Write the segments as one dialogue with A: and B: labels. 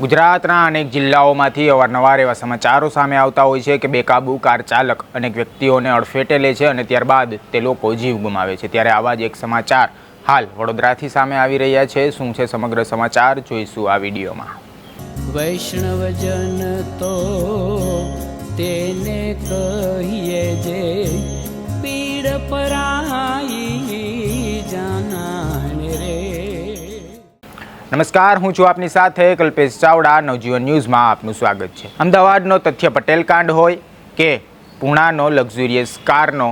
A: ગુજરાતના અનેક જિલ્લાઓમાંથી અવારનવાર એવા સમાચારો સામે આવતા હોય છે કે બેકાબુ કાર ચાલક અનેક વ્યક્તિઓને અડફેટે લે છે અને ત્યારબાદ તે લોકો જીવ ગુમાવે છે. ત્યારે આવા જ એક સમાચાર હાલ વડોદરાથી સામે આવી રહ્યા છે. શું છે સમગ્ર સમાચાર? જોઈશું આ વિડીયોમાં.
B: વૈષ્ણવજન તો તેને કહીએ જે પીડ પરાઈ
A: નમસ્કાર, હું છું આપની સાથે કલ્પેશ ચાવડા, નવજીવન ન્યૂઝમાં આપનું સ્વાગત છે. અમદાવાદનો તથ્ય પટેલ કાંડ હોય કે પૂણાનો લક્ઝુરિયસ કારનો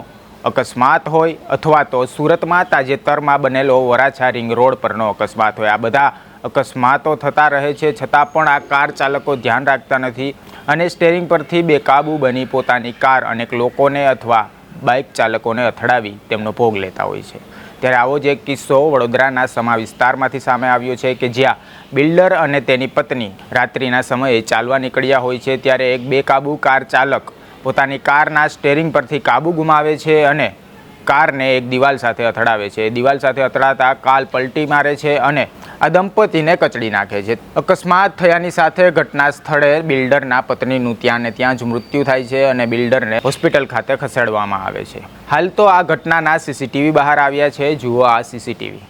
A: અકસ્માત હોય અથવા તો સુરતમાં તાજેતરમાં બનેલો વરાછા રિંગ રોડ પરનો અકસ્માત હોય. આ બધા અકસ્માતો થતા રહે છે, છતાં પણ આ કાર ચાલકો ધ્યાન રાખતા નથી અને સ્ટેરિંગ પરથી બેકાબુ બની પોતાની કાર અનેક લોકોને અથવા બાઇક ચાલકોને અથડાવી તેમનો ભોગ લેતા હોય છે. ત્યારે આવો જ એક કિસ્સો વડોદરાના સમા વિસ્તારમાંથી સામે આવ્યો છે કે જ્યાં બિલ્ડર અને તેની પત્ની રાત્રિના સમયે ચાલવા નીકળ્યા હોય છે, ત્યારે એક બેકાબુ કાર ચાલક પોતાની કારના સ્ટેરિંગ પરથી કાબુ ગુમાવે છે અને કારને એક દિવાલ સાથે અથડાવે છે. દિવાલ સાથે અથડાતા કાલ પલટી મારે છે અને આ દંપતીને કચડી નાખે છે. અકસ્માત થયાની સાથે ઘટના સ્થળે બિલ્ડરના પત્નીનું ત્યાં ને ત્યાં જ મૃત્યુ થાય છે અને બિલ્ડરને હોસ્પિટલ ખાતે ખસેડવામાં આવે છે. હાલ તો આ ઘટનાના સીસીટીવી બહાર આવ્યા છે. જુઓ આ સીસીટીવી.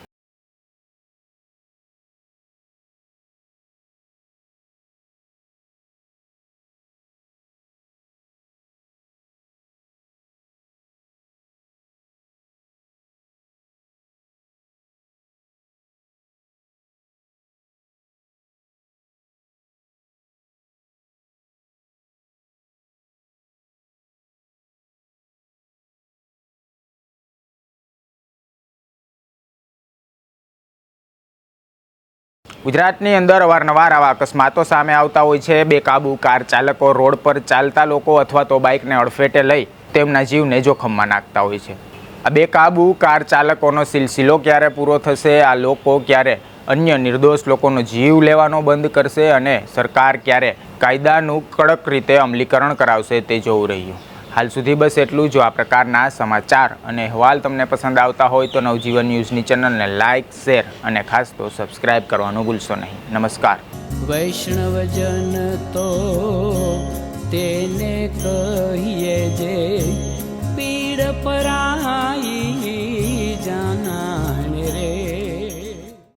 A: ગુજરાતની અંદર અવારનવાર આવા અકસ્માતો સામે આવતા હોય છે. બેકાબુ કાર ચાલકો રોડ પર ચાલતા લોકો અથવા તો બાઇકને અડફેટે લઈ તેમના જીવને જોખમમાં નાખતા હોય છે. આ બેકાબુ કાર ચાલકોનો સિલસિલો ક્યારે પૂરો થશે? આ લોકો ક્યારે અન્ય નિર્દોષ લોકોનો જીવ લેવાનો બંધ કરશે? અને સરકાર ક્યારે કાયદાનું કડક રીતે અમલીકરણ કરાવશે તે જોવું રહ્યું. હાલ સુધી બસ એટલું જો. આ પ્રકારના સમાચાર અને અહેવાલ તમને પસંદ આવતા હોય તો નવજીવન ન્યૂઝની ચેનલને લાઇક, શેર અને ખાસ તો સબસ્ક્રાઈબ કરવાનું ભૂલશો નહીં. નમસ્કાર.
B: વૈષ્ણવજન તો તેને કહીએ જે પીડ પરાઈ